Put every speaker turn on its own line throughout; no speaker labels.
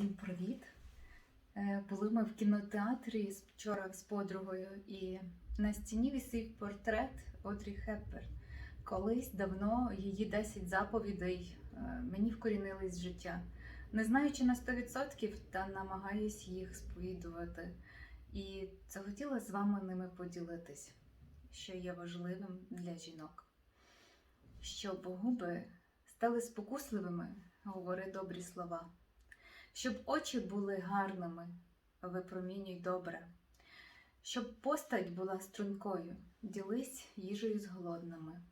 Всім привіт! Е, Були ми в кінотеатрі вчора з подругою, і на стіні висів портрет Одрі Хепберн. Колись давно її 10 заповідей е, мені вкорінились в життя. Не знаючи на 100%, та намагаюсь їх сповідувати. І захотіла з вами ними поділитись, що є важливим для жінок. Щоб губи стали спокусливими, говори добрі слова. Щоб очі були гарними, випромінюй добре. Щоб постать була стрункою, ділись їжею з голодними.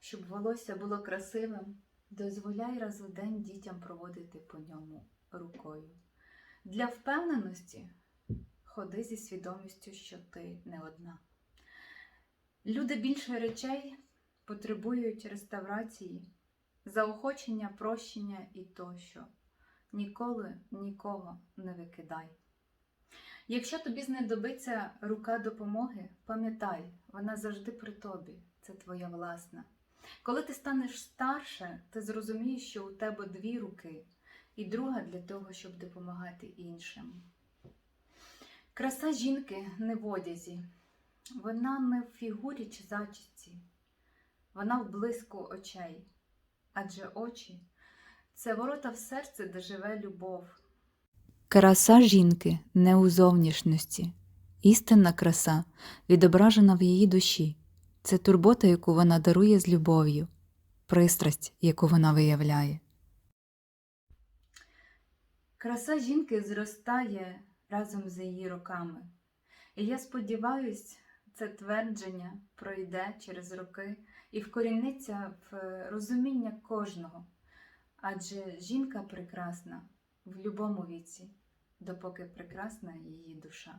Щоб волосся було красивим, дозволяй раз у день дітям проводити по ньому рукою. Для впевненості ходи зі свідомістю, що ти не одна. Люди більше речей потребують реставрації, заохочення, прощення і тощо. Ніколи нікого не викидай. Якщо тобі знадобиться рука допомоги, пам'ятай, вона завжди при тобі, це твоя власна. Коли ти станеш старше, ти зрозумієш, що у тебе дві руки, і друга для того, щоб допомагати іншим. Краса жінки не в одязі, вона не в фігурі чи зачісці, вона в блиску очей, адже очі це ворота в серце, де живе любов.
Краса жінки не у зовнішності. Істинна краса відображена в її душі. Це турбота, яку вона дарує з любов'ю, пристрасть, яку вона виявляє.
Краса жінки зростає разом з її роками. І я сподіваюсь, це твердження пройде через роки і вкоріниться в розуміння кожного. Адже жінка прекрасна в будь-якому віці, допоки прекрасна її душа.